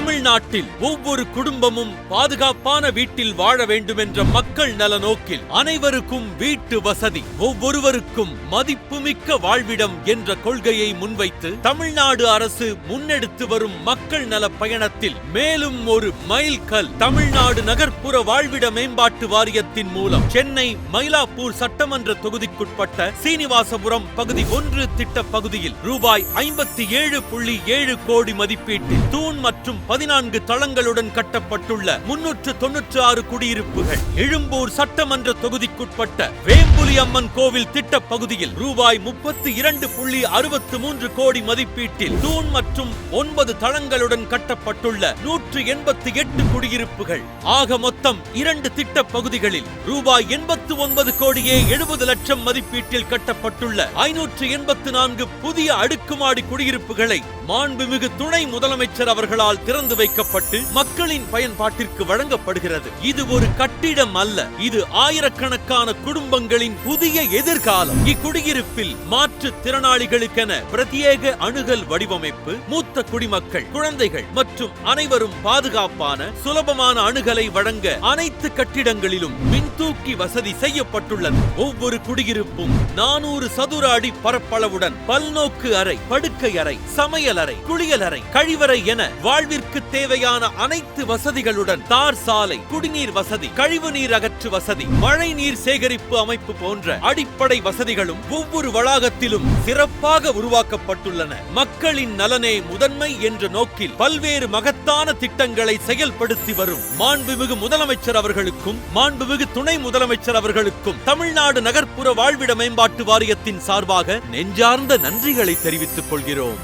தமிழ்நாட்டில் ஒவ்வொரு குடும்பமும் பாதுகாப்பான வீட்டில் வாழ வேண்டும் என்ற மக்கள் நல நோக்கில் அனைவருக்கும் வீட்டு வசதி ஒவ்வொருவருக்கும் மதிப்புமிக்க வாழ்விடம் என்ற கொள்கையை முன்வைத்து தமிழ்நாடு அரசு முன்னெடுத்து வரும் மக்கள் நல பயணத்தில் மேலும் ஒரு மைல்கல் தமிழ்நாடு நகர்ப்புற வாழ்விட மேம்பாட்டு வாரியத்தின் மூலம் சென்னை மயிலாப்பூர் சட்டமன்ற தொகுதிக்குட்பட்ட சீனிவாசபுரம் பகுதி ஒன்று திட்ட பகுதியில் ரூபாய் ஐம்பத்தி ஏழு புள்ளி ஏழு கோடி மதிப்பீட்டில் தூண் மற்றும் பதினான்கு தளங்களுடன் கட்டப்பட்டுள்ள முன்னூற்று தொன்னூற்று ஆறு குடியிருப்புகள். எழும்பூர் சட்டமன்ற தொகுதிக்குட்பட்ட வேம்புலி அம்மன் கோவில் திட்ட பகுதியில் ரூபாய் முப்பத்தி இரண்டு புள்ளி அறுபத்து மூன்று கோடி மதிப்பீட்டில் தூண் மற்றும் ஒன்பது தளங்களுடன் கட்டப்பட்டுள்ள நூற்று எண்பத்தி எட்டு குடியிருப்புகள். ஆக மொத்தம் இரண்டு திட்ட பகுதிகளில் ரூபாய் எண்பத்து ஒன்பது கோடியே எழுபது லட்சம் மதிப்பீட்டில் கட்டப்பட்டுள்ள ஐநூற்று எண்பத்து நான்கு புதிய அடுக்குமாடி குடியிருப்புகளை மாண்புமிகு துணை முதலமைச்சர் அவர்களால் திறந்து வைக்கப்பட்டு மக்களின் பயன்பாட்டிற்கு வழங்கப்படுகிறது. இது ஒரு கட்டிடம் அல்ல. இது ஆயிரக்கணக்கான குடும்பங்களின் புதிய எதிர்காலம். இக்குடியிருப்பில் மாற்றுத் திறனாளிகளுக்கென பிரத்யேக அணுகல் வடிவமைப்பு மூத்த குடிமக்கள் குழந்தைகள் மற்றும் அனைவரும் பாதுகாப்பான சுலபமான அணுகலை வழங்க அனைத்து கட்டிடங்களிலும் மின்தூக்கி வசதி செய்யப்பட்டுள்ளது. ஒவ்வொரு குடியிருப்பும் நானூறு சதுர அடி பரப்பளவுடன் பல்நோக்கு அறை படுக்கை அறை சமையல் அறை குளியல் அறை கழிவறை என வாழ்வில் வீட்டிற்கு தேவையான அனைத்து வசதிகளுடன் தார் சாலை குடிநீர் வசதி கழிவு நீர் அகற்று வசதி மழை நீர் சேகரிப்பு அமைப்பு போன்ற அடிப்படை வசதிகளும் ஒவ்வொரு வளாகத்திலும் சிறப்பாக உருவாக்கப்பட்டுள்ளன. மக்களின் நலனே முதன்மை என்ற நோக்கில் பல்வேறு மகத்தான திட்டங்களை செயல்படுத்தி வரும் மாண்புமிகு முதலமைச்சர் அவர்களுக்கும் மாண்புமிகு துணை முதலமைச்சர் அவர்களுக்கும் தமிழ்நாடு நகர்ப்புற வாழ்விட மேம்பாட்டு வாரியத்தின் சார்பாக நெஞ்சார்ந்த நன்றிகளை தெரிவித்துக் கொள்கிறோம்.